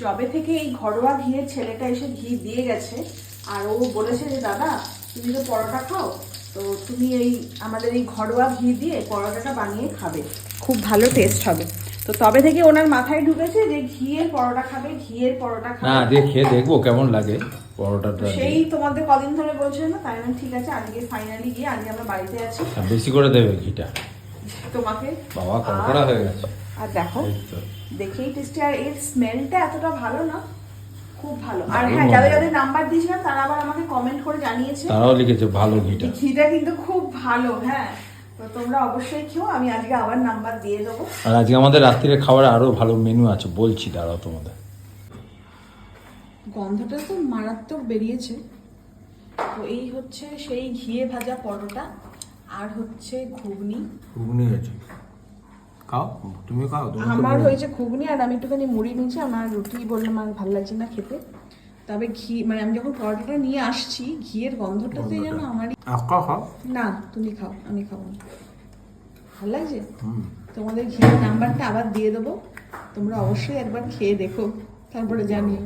জবে থেকে এই ঘরোয়া ঘিয়ের ছেলেটা এসে ঘি দিয়ে গেছে। আর ও বলেছে যে দাদা তুমি তো পরোটা খাও তো তুমি এই আমাদের এই ঘরোয়া ঘি দিয়ে পরোটাটা বানিয়ে খাবে। খুব ভালো টেস্ট হবে। তো তবে থেকে ওনার মাথায় ঢুকেছে যে ঘিয়ের পরোটা খাবে ঘিয়ের পরোটা না খাবে দিয়ে খেয়ে দেখব কেমন লাগে পরোটাটা সেই তোমাদের কদিন ধরে বলছিল না তাই আমি ঠিক আছে আজকে ফাইনালি গিয়ে আজকে আমরা বাড়িতে আছি। বেশি করে দেবে ঘিটা। তোমাকে? বাবা কড়কড়া হয়ে গেছে। আর দেখো দেখেই টেস্টি আর এর স্মেলটা এতটা ভালো না খুব ভালো। আর হ্যাঁ যাদের যাদের নাম্বার দিয়েছিলাম তারা আবার আমাকে কমেন্ট করে জানিয়েছে তারাও লিখেছে ভালো ঘিটা। ঘিটা কিন্তু খুব ভালো হ্যাঁ। তো তোমরা অবশ্যই খেও আমি আজকে আবার নাম্বার দিয়ে দেবো। আর আজকে আমাদের রাত্রিরে খাবার আরও ভালো মেনু আছে বলছি দাঁড়াও তোমাদের। গন্ধটা তো মারাত্মক বেরিয়েছে। তো এই হচ্ছে সেই ঘিয়ে ভাজা পরোটা আর হচ্ছে ঘুগনি। ঘুগনি আছে খাও তুমি খাও তুমি আমার হয়েছে ঘুগনি আর আমি একটুখানি মুড়ি নিয়েছি আমার রুটি বললাম আমার ভালো লাগছে না খেতে। তবে ঘি মানে আমি যখন পরোটাটা নিয়ে আসছি ঘিয়ের গন্ধটাতে যেন আমারই খাও খাও। না তুমি খাও আমি খাব না। ভালো লাগছে? তোমাদের ঘিয়ের নাম্বারটা আবার দিয়ে দেবো তোমরা অবশ্যই একবার খেয়ে দেখো তারপরে জানিও।